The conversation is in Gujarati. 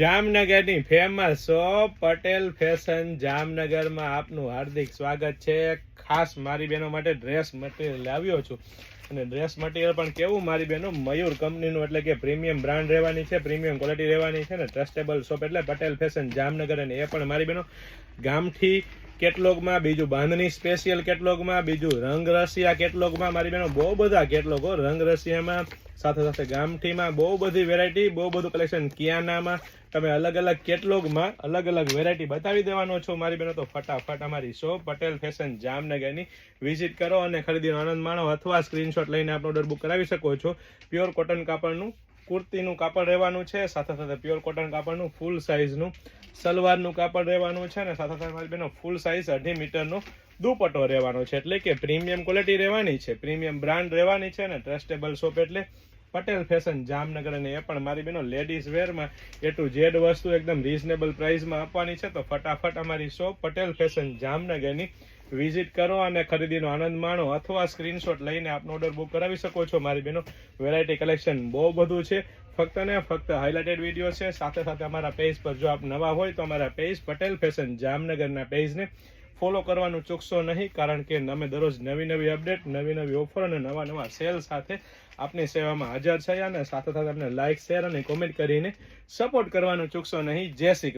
જામનગરની ફેમસ શોપ પટેલ ફેશન જામનગરમાં આપનું હાર્દિક સ્વાગત છે. ખાસ મારી બહેનો માટે ડ્રેસ મટીરિયલ લાવ્યો છું. અને ડ્રેસ મટીરિયલ પણ કેવું મારી બહેનો? મયુર કંપનીનું એટલે કે પ્રીમિયમ બ્રાન્ડ રહેવાની છે પ્રીમિયમ ક્વોલિટી રહેવાની છે ને ટ્રસ્ટેબલ શોપ એટલે પટેલ ફેશન જામનગર અને એ પણ મારી બહેનો. ગામઠી કેટલોગમાં બીજું બાંધણી સ્પેશિયલ કેટલોગમાં, બીજું રંગ રસિયા કેટલોગમાં. મારી બહેનો બહુ બધા કેટલોગો રંગ રસિયામાં, સાથે સાથે ગામઠીમાં બહુ બધી વેરાયટી બહુ બધું કલેક્શન કિયાનામાં તમે અલગ અલગ કેટલોગમાં અલગ અલગ વેરાયટી બતાવી દેવાનો છો. મારી બહેનો તો ફટાફટ અમારી શો પટેલ ફેશન જામનગરની વિઝિટ કરો અને ખરીદીનો આનંદ માણો. અથવા સ્ક્રીનશોટ લઈને આપણો ઓર્ડર બુક કરાવી શકો છો. પ્યોર કોટન કાપડનું કુર્તીનું કાપડ રહેવાનું છે, સાથે સાથે પ્યોર કોટન કાપડનું ફૂલ સાઇઝનું સલવારનું કાપડ રહેવાનું છે અને સાથે સાથે મારી બેનો ફૂલ સાઇઝ અઢી મીટરનો દુપટ્ટો રહેવાનો છે. એટલે કે પ્રીમિયમ ક્વોલિટી રહેવાની છે પ્રીમિયમ બ્રાન્ડ રહેવાની છે અને ટ્રસ્ટેબલ શોપ એટલે પટેલ ફેશન જામનગર અને એ પણ મારી બેનો લેડીઝ વેરમાં એ ટુ ઝેડ વસ્તુ એકદમ રીઝનેબલ પ્રાઇસમાં આપવાની છે. તો ફટાફટ અમારી શોપ પટેલ ફેશન જામનગરની વિઝિટ કરો અને ખરીદીનો આનંદ માણો અથવા સ્ક્રીનશોટ લઈને આપનો ઓર્ડર બુક કરાવી શકો છો. મારી બેનો વેરાયટી કલેક્શન બહુ બધું છે. ફક્ત ને ફક્ત હાઇલાઇટેડ વીડિયો છે. સાથે સાથે અમારા પેજ પર જો આપ નવા હોય તો અમારા પેજ પટેલ ફેશન જામનગરના પેજને ફોલો કરવાનું ચૂકશો નહીં, કારણ કે અમે દરરોજ નવી નવી અપડેટ, નવી નવી ઓફર અને નવા નવા સેલ સાથે આપની સેવામાં હાજર છે અને સાથે સાથે અમને લાઇક શેર અને કોમેન્ટ કરીને સપોર્ટ કરવાનું ચૂકશો નહીં જય શ્રી.